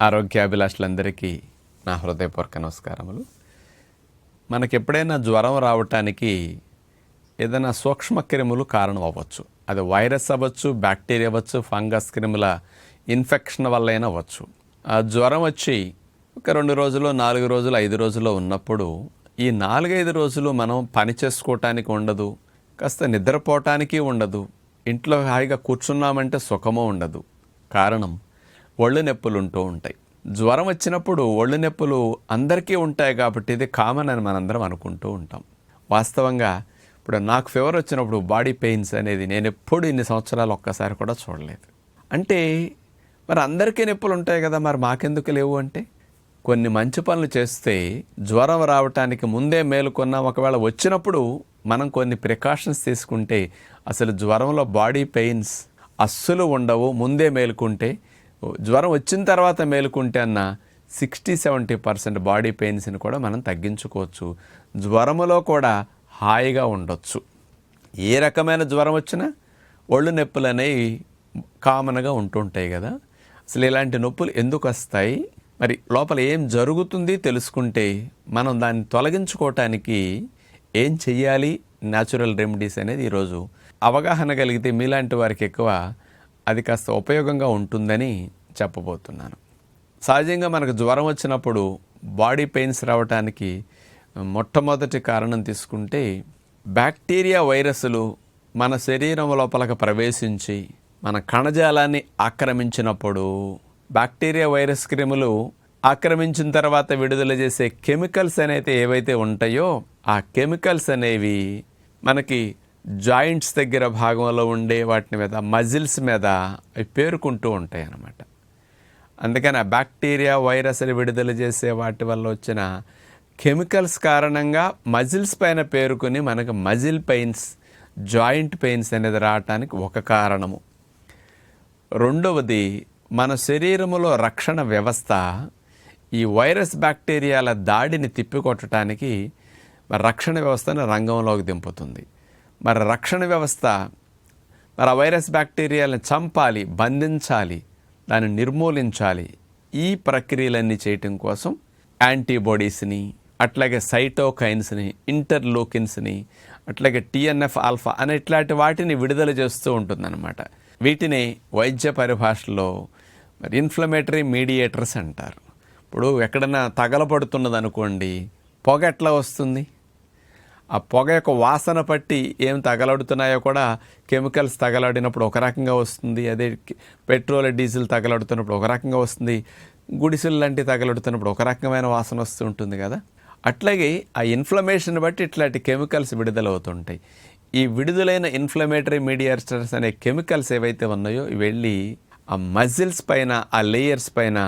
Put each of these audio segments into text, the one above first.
ఆరోగ్యాభిలాషులందరికీ నా హృదయపూర్వక నమస్కారములు. మనకి ఎప్పుడైనా జ్వరం రావటానికి ఏదైనా సూక్ష్మ క్రిములు కారణం అవ్వచ్చు. అది వైరస్ అవ్వచ్చు బ్యాక్టీరియా అవ్వచ్చు ఫంగస్ క్రిముల ఇన్ఫెక్షన్ వల్ల అయినా అవ్వచ్చు. ఆ జ్వరం వచ్చి ఒక రెండు రోజులు నాలుగు రోజులు ఐదు రోజులు ఉన్నప్పుడు ఈ నాలుగైదు రోజులు మనం పని చేసుకోవటానికి ఉండదు కాస్త నిద్రపోవటానికి ఉండదు ఇంట్లో హాయిగా కూర్చున్నామంటే సుఖము ఉండదు. కారణం ఒళ్ళు నొప్పులు ఉంటూ ఉంటాయి. జ్వరం వచ్చినప్పుడు ఒళ్ళు నొప్పులు అందరికీ ఉంటాయి కాబట్టి ఇది కామన్ అని మనందరం అనుకుంటూ ఉంటాం. వాస్తవంగా ఇప్పుడు నాకు ఫీవర్ వచ్చినప్పుడు బాడీ పెయిన్స్ అనేది నేను ఎప్పుడు ఇన్ని సంవత్సరాలు ఒక్కసారి కూడా చూడలేదు. అంటే మరి అందరికీ నొప్పులు ఉంటాయి కదా మరి మాకెందుకు లేవు అంటే? కొన్ని మంచి పనులు చేస్తే జ్వరం రావటానికి ముందే మేలుకున్నా. ఒకవేళ వచ్చినప్పుడు మనం కొన్ని ప్రికాషన్స్ తీసుకుంటే అసలు జ్వరంలో బాడీ పెయిన్స్ అస్సలు ఉండవు. ముందే మేలుకుంటే జ్వరం వచ్చిన తర్వాత మేలుకుంటే అన్న సిక్స్టీ సెవెంటీ పర్సెంట్ బాడీ పెయిన్స్ని కూడా మనం తగ్గించుకోవచ్చు. జ్వరములో కూడా హాయిగా ఉండొచ్చు. ఏ రకమైన జ్వరం వచ్చినా ఒళ్ళు నొప్పులు అనేవి కామన్గా ఉంటుంటాయి కదా. అసలు ఇలాంటి నొప్పులు ఎందుకు వస్తాయి? మరి లోపల ఏం జరుగుతుంది తెలుసుకుంటే మనం దాన్ని తొలగించుకోవటానికి ఏం చెయ్యాలి? న్యాచురల్ రెమెడీస్ అనేది ఈరోజు అవగాహన కలిగితే మీలాంటి వారికి ఎక్కువ అది కాస్త ఉపయోగంగా ఉంటుందని చెప్పబోతున్నాను. సహజంగా మనకు జ్వరం వచ్చినప్పుడు బాడీ పెయిన్స్ రావడానికి మొట్టమొదటి కారణం తీసుకుంటే బ్యాక్టీరియా వైరస్లు మన శరీరం లోపలకు ప్రవేశించి మన కణజాలాన్ని ఆక్రమించినప్పుడు బ్యాక్టీరియా వైరస్ క్రిములు ఆక్రమించిన తర్వాత విడుదల చేసే కెమికల్స్ అనేది ఏవైతే ఉంటాయో ఆ కెమికల్స్ అనేవి మనకి జాయింట్స్ దగ్గర భాగంలో ఉండే వాటి మీద మజిల్స్ మీద అవి పేరుకుంటూ ఉంటాయి అన్నమాట అందుకని ఆ బ్యాక్టీరియా వైరస్లు విడుదల చేసే వాటి వల్ల వచ్చిన కెమికల్స్ కారణంగా మజిల్స్ పైన పేరుకుని మనకు మజిల్ పెయిన్స్ జాయింట్ పెయిన్స్ అనేది రావటానికి ఒక కారణము. రెండవది మన శరీరములో రక్షణ వ్యవస్థ ఈ వైరస్ బ్యాక్టీరియాల దాడిని తిప్పికొట్టడానికి మరి రక్షణ వ్యవస్థను రంగంలోకి దింపుతుంది. మరి రక్షణ వ్యవస్థ మరి ఆ వైరస్ బ్యాక్టీరియాలను చంపాలి బంధించాలి దాన్ని నిర్మూలించాలి. ఈ ప్రక్రియలన్నీ చేయటం కోసం యాంటీబాడీస్ని అట్లాగే సైటోకైన్స్ని ఇంటర్లోకిన్స్ని అట్లాగే టీఎన్ఎఫ్ ఆల్ఫా అనే ఇట్లాంటి వాటిని విడుదల చేస్తూ ఉంటుందన్నమాట. వీటిని వైద్య పరిభాషలో మరి ఇన్ఫ్లమేటరీ మీడియేటర్స్ అంటారు. ఇప్పుడు ఎక్కడైనా తగలబడుతున్నది అనుకోండి పొగ ఎట్లా వస్తుంది? ఆ పొగ యొక్క వాసన పట్టి ఏం తగలడుతున్నాయో కూడా కెమికల్స్ తగలడినప్పుడు ఒక రకంగా వస్తుంది. అదే పెట్రోల్ డీజిల్ తగలడుతున్నప్పుడు ఒక రకంగా వస్తుంది. గుడిసెలు లాంటివి తగలడుతున్నప్పుడు ఒక రకమైన వాసన వస్తూ ఉంటుంది కదా. అట్లాగే ఆ ఇన్ఫ్లమేషన్ బట్టి ఇట్లాంటి కెమికల్స్ విడుదలవుతుంటాయి. ఈ విడుదలైన ఇన్ఫ్లమేటరీ మీడియేటర్స్ అనే కెమికల్స్ ఏవైతే ఉన్నాయో ఇవి వెళ్ళి ఆ మజిల్స్ పైన ఆ లేయర్స్ పైన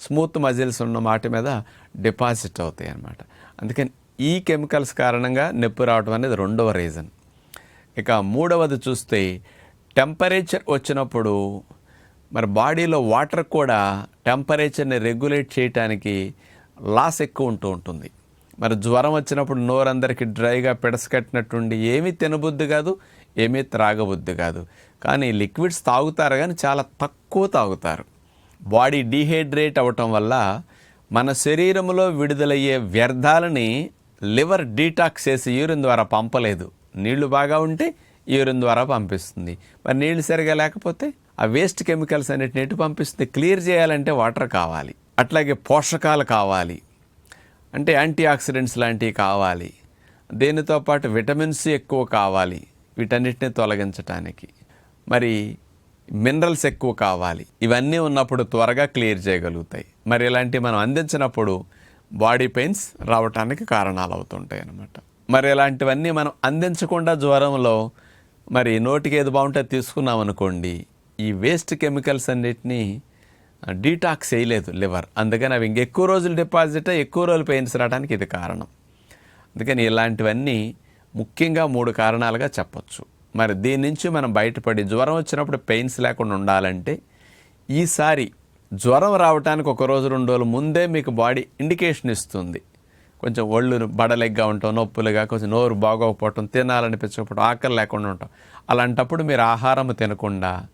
స్మూత్ మజిల్స్ ఉన్న మాటి మీద డిపాజిట్ అవుతాయి అన్నమాట అందుకని ఈ కెమికల్స్ కారణంగా నొప్పి రావడం అనేది రెండవ రీజన్. ఇక మూడవది చూస్తే టెంపరేచర్ వచ్చినప్పుడు మరి బాడీలో వాటర్ కూడా టెంపరేచర్ని రెగ్యులేట్ చేయడానికి లాస్ ఎక్కువ ఉంటూ ఉంటుంది. మరి జ్వరం వచ్చినప్పుడు నోరందరికీ డ్రైగా పిడసకట్టినట్టుండి ఏమీ తినబుద్ధి కాదు ఏమీ త్రాగబుద్ధి కాదు. కానీ లిక్విడ్స్ తాగుతారు కానీ చాలా తక్కువ తాగుతారు. బాడీ డీహైడ్రేట్ అవ్వటం వల్ల మన శరీరంలో విడుదలయ్యే వ్యర్థాలని లివర్ డీటాక్స్ చేసి యూరిన్ ద్వారా పంపలేదు. నీళ్ళు బాగా ఉంటే యూరిన్ ద్వారా పంపిస్తుంది. మరి నీళ్ళు సరిగా లేకపోతే ఆ వేస్ట్ కెమికల్స్ అన్నిటిని ఎటు పంపిస్తుంది? క్లియర్ చేయాలంటే వాటర్ కావాలి. అట్లాగే పోషకాలు కావాలి. అంటే యాంటీ ఆక్సిడెంట్స్ లాంటివి కావాలి. దీనితో పాటు విటమిన్స్ ఎక్కువ కావాలి. వీటన్నిటిని తొలగించటానికి. మరి మినరల్స్ ఎక్కువ కావాలి. ఇవన్నీ ఉన్నప్పుడు త్వరగా క్లియర్ చేయగలుగుతాయి. మరి ఇలాంటివి మనం అందించినప్పుడు బాడీ పెయిన్స్ రావటానికి కారణాలు అవుతుంటాయి అన్నమాట. మరి ఇలాంటివన్నీ మనం అందించకుండా జ్వరంలో మరి నోటికి ఏది బాగుంటే తీసుకున్నాం అనుకోండి ఈ వేస్ట్ కెమికల్స్ అన్నిటినీ డీటాక్స్ చేయలేదు లివర్. అందుకని అవి ఇంకెక్కువ రోజులు డిపాజిట్ ఎక్కువ రోజులు పెయిన్స్ రావడానికి ఇది కారణం. అందుకని ఇలాంటివన్నీ ముఖ్యంగా మూడు కారణాలుగా చెప్పచ్చు. మరి దీని నుంచి మనం బయటపడి జ్వరం వచ్చినప్పుడు పెయిన్స్ లేకుండా ఉండాలంటే ఈసారి జ్వరం రావడానికి ఒక రోజు రెండు రోజులు ముందే మీకు బాడీ ఇండికేషన్ ఇస్తుంది. కొంచెం ఒళ్ళు బడలెగ్గా ఉంటాం నొప్పులుగా కొంచెం నోరు బాగోకపోవటం తినాలనిపించకపోవటం ఆకలి లేకుండా ఉంటాం. అలాంటప్పుడు మీరు ఆహారం తినకుండా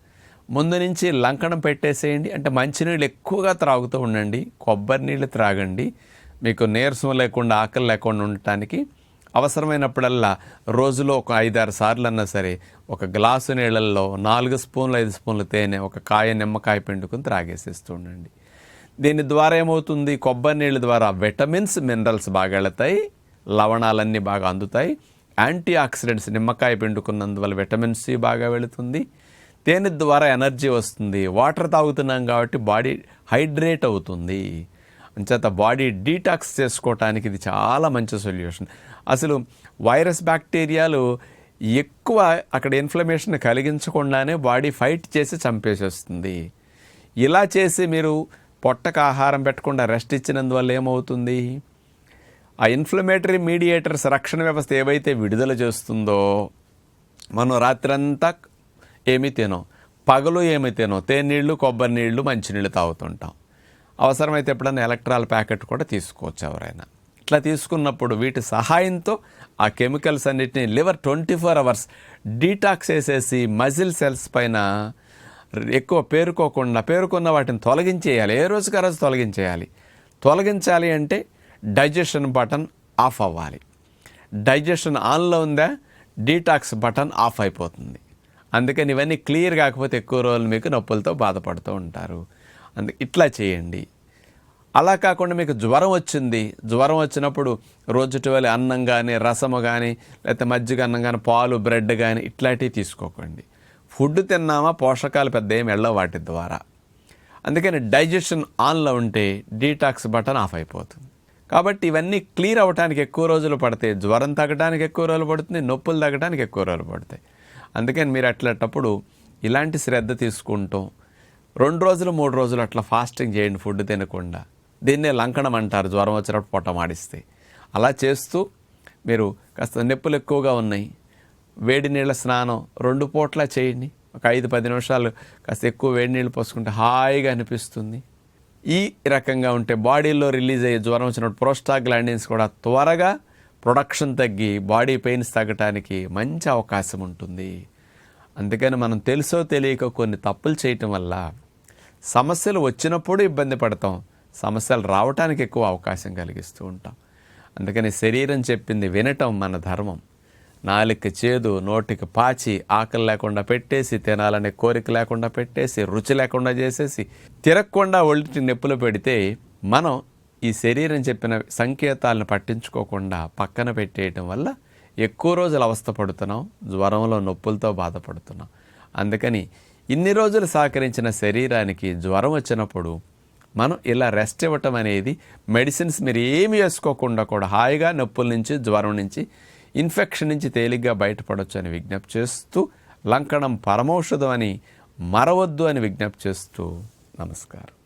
ముందు నుంచి లంకణం పెట్టేసేయండి. అంటే మంచినీళ్ళు ఎక్కువగా త్రాగుతూ ఉండండి కొబ్బరి నీళ్ళు త్రాగండి. మీకు నీరసం లేకుండా ఆకలి లేకుండా ఉండటానికి అవసరమైనప్పుడల్లా రోజులో ఒక ఐదారు సార్లు అన్నా సరే ఒక గ్లాసు నీళ్ళల్లో నాలుగు స్పూన్లు ఐదు స్పూన్లు తేనె ఒక కాయ నిమ్మకాయ పిండుకుని త్రాగేసేస్తూ ఉండండి. దీని ద్వారా ఏమవుతుంది? కొబ్బరి నీళ్ళ ద్వారా విటమిన్స్ మినరల్స్ బాగా వెళతాయి లవణాలన్నీ బాగా అందుతాయి. యాంటీ ఆక్సిడెంట్స్ నిమ్మకాయ పిండుకున్నందువల్ల విటమిన్ సి బాగా వెళుతుంది. తేనె ద్వారా ఎనర్జీ వస్తుంది. వాటర్ తాగుతున్నాం కాబట్టి బాడీ హైడ్రేట్ అవుతుంది. అంచేత బాడీ డీటాక్స్ చేసుకోవటానికి ఇది చాలా మంచి సొల్యూషన్. అసలు వైరస్ బ్యాక్టీరియాలు ఎక్కువ అక్కడ ఇన్ఫ్లమేషన్ కలిగించకుండానే బాడీ ఫైట్ చేసి చంపేసేస్తుంది. ఇలా చేసి మీరు పొట్టకు ఆహారం పెట్టకుండా రెస్ట్ ఇచ్చినందువల్ల ఏమవుతుంది? ఆ ఇన్ఫ్లమేటరీ మీడియేటర్స్ రక్షణ వ్యవస్థ ఏవైతే విడుదల చేస్తుందో మనం రాత్రంతా ఏమీ తినం పగలు ఏమీ తినం తేనీళ్ళు కొబ్బరి నీళ్ళు మంచినీళ్ళు తాగుతుంటాం. అవసరమైతే ఎప్పుడైనా ఎలక్ట్రాల్ ప్యాకెట్ కూడా తీసుకోవచ్చు ఎవరైనా. ఇట్లా తీసుకున్నప్పుడు వీటి సహాయంతో ఆ కెమికల్స్ అన్నిటిని liver twenty four hours detox చేసేసి మజిల్ సెల్స్ పైన ఎక్కువ పేరుకోకుండా పేరుకున్న వాటిని తొలగించేయాలి. ఏ రోజుకి ఆ రోజు తొలగించేయాలి? తొలగించాలి అంటే డైజెషన్ బటన్ ఆఫ్ అవ్వాలి. డైజెషన్ ఆన్లో ఉందా? డీటాక్స్ బటన్ ఆఫ్ అయిపోతుంది. అందుకని ఇవన్నీ క్లియర్ కాకపోతే ఎక్కువ రోజులు మీకు నొప్పులతో బాధపడుతూ ఉంటారు. అందు ఇట్లా చేయండి. అలా కాకుండా మీకు జ్వరం వచ్చింది. జ్వరం వచ్చినప్పుడు రోజుటి అన్నం కానీ రసము కానీ లేకపోతే మజ్జిగ అన్నం కానీ పాలు బ్రెడ్ కానీ ఇట్లాంటివి తీసుకోకండి. ఫుడ్ తిన్నామా పోషకాలు పెద్ద ఏమి వెళ్ళవు వాటి ద్వారా. అందుకని డైజెషన్ ఆన్లో ఉంటే డీటాక్స్ బటన్ ఆఫ్ అయిపోతుంది. కాబట్టి ఇవన్నీ క్లియర్ అవ్వడానికి ఎక్కువ రోజులు పడతాయి. జ్వరం తగ్గడానికి ఎక్కువ రోజులు పడుతుంది నొప్పులు తగ్గడానికి ఎక్కువ రోజులు పడతాయి. అందుకని మీరు అట్లాంటప్పుడు ఇలాంటి శ్రద్ధ తీసుకుంటాం రెండు రోజులు మూడు రోజులు అట్లా ఫాస్టింగ్ చేయండి ఫుడ్ తినకుండా. దీన్నే లంకణం అంటారు జ్వరం వచ్చినప్పుడు పొట్ట మాడిస్తే. అలా చేస్తూ మీరు కాస్త నొప్పులు ఎక్కువగా ఉన్నాయి. వేడి నీళ్ళ స్నానం రెండు పూట్ల చేయండి. ఒక ఐదు పది నిమిషాలు కాస్త ఎక్కువ వేడి నీళ్ళు పోసుకుంటే హాయిగా అనిపిస్తుంది. ఈ రకంగా ఉంటే బాడీలో రిలీజ్ అయ్యే జ్వరం వచ్చినప్పుడు ప్రోస్టాగ్లాండిన్స్ కూడా త్వరగా ప్రొడక్షన్ తగ్గి బాడీ పెయిన్స్ తగ్గటానికి మంచి అవకాశం ఉంటుంది. అందుకని మనం తెలుసో తెలియక కొన్ని తప్పులు చేయటం వల్ల సమస్యలు వచ్చినప్పుడు ఇబ్బంది పడతాం. సమస్యలు రావటానికి ఎక్కువ అవకాశం కలిగిస్తూ ఉంటాం. అందుకని శరీరం చెప్పింది వినటం మన ధర్మం. నాలుక చేదు నోటికి పాచి ఆకలి లేకుండా పెట్టేసి తినాలనే కోరిక లేకుండా పెట్టేసి రుచి లేకుండా చేసేసి తిరగకుండా ఒళ్ళిటి నొప్పులు పెడితే మనం ఈ శరీరం చెప్పిన సంకేతాలను పట్టించుకోకుండా పక్కన పెట్టేయటం వల్ల ఎక్కువ రోజులు అవస్థ పడుతున్నాం జ్వరంలో నొప్పులతో బాధపడుతున్నాం. అందుకని ఇన్ని రోజులు సహకరించిన శరీరానికి జ్వరం వచ్చినప్పుడు మనం ఇలా రెస్ట్ ఇవ్వటం అనేది మెడిసిన్స్ మీరు ఏమి వేసుకోకుండా కూడా హాయిగా నొప్పుల నుంచి జ్వరం నుంచి ఇన్ఫెక్షన్ నుంచి తేలిగ్గా బయటపడవచ్చు అని విజ్ఞప్తి చేస్తూ లంకణం పరమౌషధం అని మరవద్దు అని విజ్ఞప్తి చేస్తూ నమస్కారం.